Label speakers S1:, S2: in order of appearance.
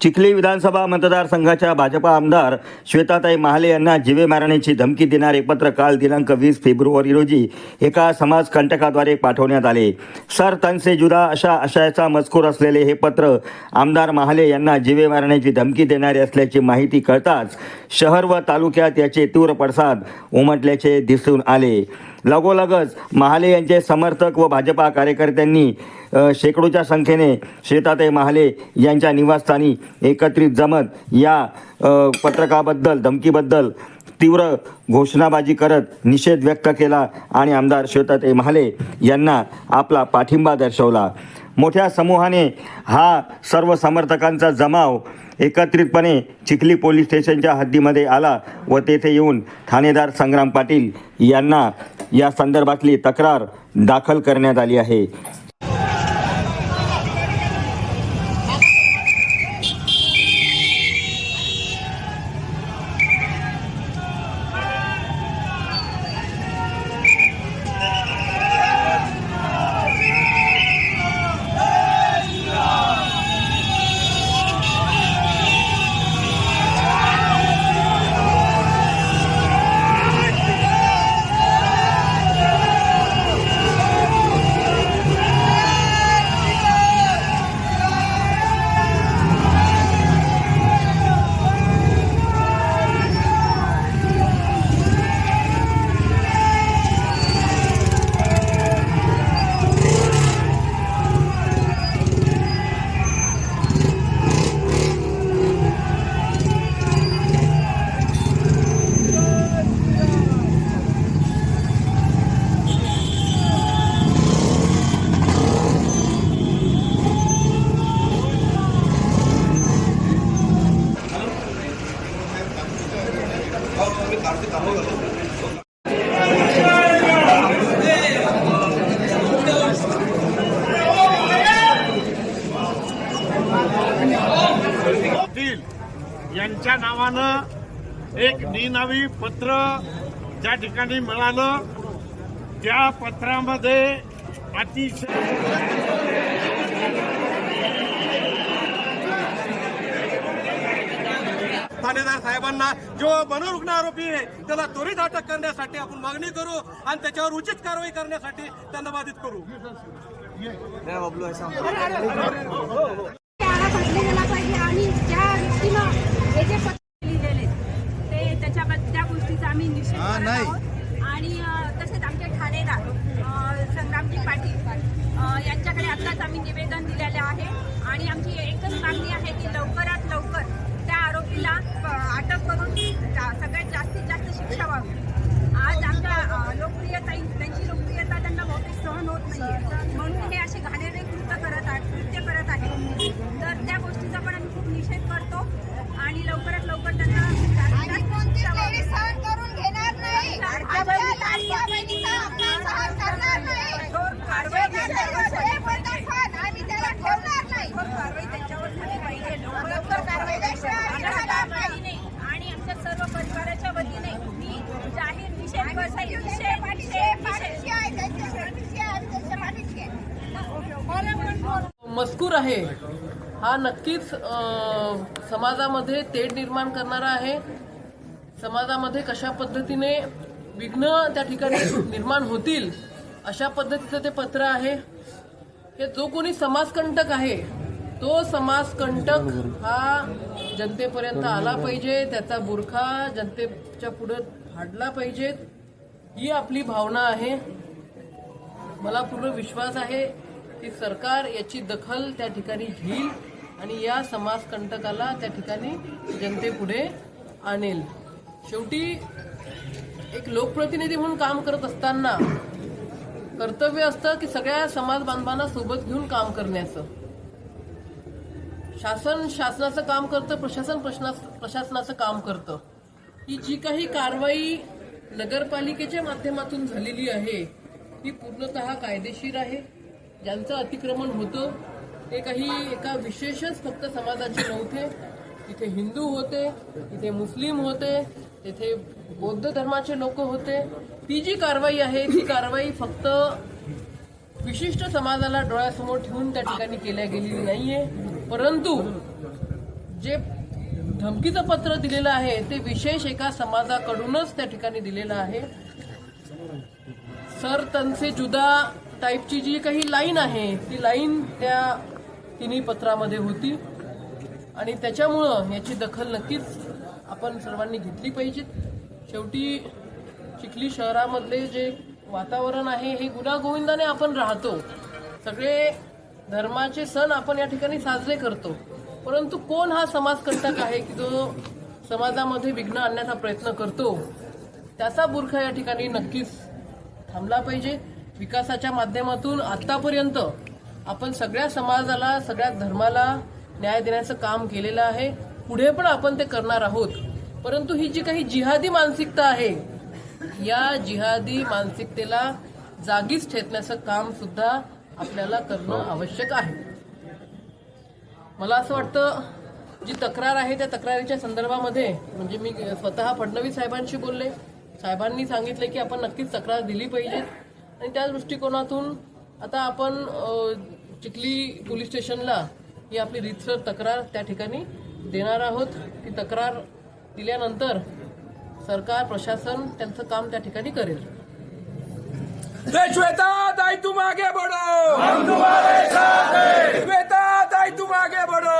S1: चिखली विधानसभा मतदारसंघाच्या भाजपा आमदार श्वेताताई महाले यांना जिवे मारण्याची धमकी देणारे पत्र काल दिनांक वीस फेब्रुवारी रोजी एका समाजकंटकाद्वारे पाठवण्यात आले. सर तन से जुदा अशा आशयाचा मजकूर असलेले हे पत्र आमदार महाले यांना जिवे मारण्याची धमकी देणारे असल्याची माहिती कळताच शहर व तालुक्यात याचे तीव्र पडसाद उमटल्याचे दिसून आले. लगोलगच महाले यांचे समर्थक व भाजपा कार्यकर्त्यांनी शेकडोच्या संख्येने शेताते महाले यांच्या निवासस्थानी एकत्रित जमत या पत्रकाबद्दल धमकीबद्दल तीव्र घोषणाबाजी करत निषेध व्यक्त केला आणि आमदार शेताते महाले यांना आपला पाठिंबा दर्शवला. मोठ्या समूहाने हा सर्व समर्थकांचा जमाव एकत्रितपणे चिखली पोलीस स्टेशनच्या हद्दीमध्ये आला व तेथे येऊन ठाणेदार संग्राम पाटील यांना या संदर्भातली तक्रार दाखल करण्यात आली आहे.
S2: यांच्या नावानं एक निनावी पत्र ज्या ठिकाणी मिळालं त्या पत्रामध्ये अतिशय
S3: ठाणेदार साहेबांना जो मनोरुग्ण आरोपी आहे त्याला त्वरित अटक करण्यासाठी आपण मागणी करू आणि त्याच्यावर उचित कारवाई करण्यासाठी त्यांना बाधित करू.
S4: आणि ज्या व्यक्तीनं हे जे पत्र लिहिलेले ते त्याच्याबद्दल त्या गोष्टीचा आम्ही निषेध आणि तसेच आमचे ठाणेदार अ, संग्रामजी पाटील अ, यांच्याकडे आत्ताच आम्ही निवेदन दिलेले आहे आणि आमची एकच मागणी आहे की लवकरात लवकर त्या आरोपीला अ, अटक करून जा- सगळ्यात जास्तीत जास्त शिक्षा व्हावी आज आमच्या अ, लोकप्रियता त्यांची लोकप्रियता त्यांना बहुतेक सहन होत नाहीये म्हणून हे असे घाणेरडे कृत्य करत आहेत कृत्य करत आहेत तर त्या गोष्टीचा पण आम्ही खूप निषेध करतो आणि लवकरात लवकर त्यांना जास्तीत
S5: आणि
S4: जास्त
S5: कोणती
S4: शिक्षा
S5: लेडी
S4: व्हावी.
S5: सहन करून घेणार नाही आमच्या लाडक्या बहिणीचा अपमान सहन करणार नाही
S4: कठोर कारवाई त्यांच्यावर झाली
S5: हे बोलतात पण आम्ही त्याला ठेवणार नाही
S4: कठोर कारवाई त्यांच्यावर झाली पाहिजे
S5: लवकर कारवाई झाल्याशिवाय आम्ही
S4: आमच्या
S5: राहणार नाही.
S4: वतीने आणि आमच्या सर्व परिवाराच्या वतीने मी जाहीर निषेध करते
S5: आम्ही
S4: निषेध
S5: पाठीशी
S4: निषेध
S5: पाठीशी आहे त्यांच्या पाठीशी आहे आम्ही त्यांच्या पाठीशी आहे
S6: दूर आहे. हा नक्कीच समाजामध्ये तेढ निर्माण करणारा आहे. समाजामध्ये कशा पद्धतीने विघ्न त्या ठिकाणी निर्माण होतील अशा पद्धतीचं ते पत्र आहे. हे जो कोणी समाजकंटक आहे तो समाजकंटक हा जनतेपर्यंत आला पाहिजे त्याचा बुरखा जनतेच्या पुढे फाडला पाहिजे ही आपली भावना आहे. मला पूर्ण विश्वास आहे. की सरकार याची दखल त्या ठिकाणी घेईल आणि या समाजकंटकाला त्या ठिकाणी जनतेपुढे आणेल. शेवटी एक लोकप्रतिनिधी म्हणून काम करत असताना कर्तव्य असतं की सगळ्या समाज बांधवांना सोबत घेऊन काम करण्याचं. शासन शासनाचं काम करतं प्रशासन प्रश्ना- प्रशासनाचं काम करतं. ही जी काही कारवाई नगरपालिकेच्या माध्यमातून झालेली आहे ती पूर्णतः कायदेशीर आहे. ज्यांचं अतिक्रमण होतं ते काही एका विशेषच फक्त समाजाचे नव्हते. तिथे हिंदू होते तिथे मुस्लिम होते तिथे बौद्ध धर्माचे लोक होते. ती जी कारवाई आहे ती कारवाई फक्त विशिष्ट समाजाला डोळ्यासमोर ठेवून त्या ठिकाणी केल्या गेलेली नाहीये. परंतु जे धमकीचं पत्र दिलेलं आहे ते विशेष एका समाजाकडूनच त्या ठिकाणी दिलेलं आहे. सर तनसे जुदा टाईपची जी काही लाईन आहे ती लाईन त्या तिन्ही पत्रामध्ये होती. आणि त्याच्यामुळं याची दखल नक्कीच आपण सर्वांनी घेतली पाहिजे. शेवटी चिखली शहरामधले जे वातावरण आहे हे गुणागोविंदाने आपण राहतो. सगळे धर्माचे सण आपण या ठिकाणी साजरे करतो. परंतु कोण हा समाजकंटक आहे की जो समाजामध्ये विघ्न आणण्याचा प्रयत्न करतो? त्याचा बुरखा या ठिकाणी नक्कीच थांबला पाहिजे. विकासाच्या माध्यमातून आतापर्यंत आपण सगळ्या समाजाला सगळ्या धर्माला न्याय देण्याचं काम केलेलं आहे. पुढे पण आपण ते करणार आहोत. परंतु ही जी काही जिहादी मानसिकता आहे या जिहादी मानसिकतेला जागीच ठेचण्याचं काम सुद्धा आपल्याला करणं आवश्यक आहे. मला असं वाटतं जी तक्रार आहे त्या तक्रारीच्या संदर्भामध्ये म्हणजे मी स्वतः फडणवीस साहेबांशी बोलले. साहेबांनी सांगितले की आपण नक्कीच तक्रार दिली पाहिजे. आणि त्या दृष्टिकोनातून आता आपण चिखली पोलीस स्टेशनला ही आपली रीतसर तक्रार त्या ठिकाणी देणार आहोत. ती तक्रार दिल्यानंतर सरकार प्रशासन त्यांचं काम त्या ठिकाणी करेल.
S7: श्वेता ताई तुम आगे बढ़ो. हम तुम्हारे साथ हैं. श्वेता ताई तुम आगे बढ़ो.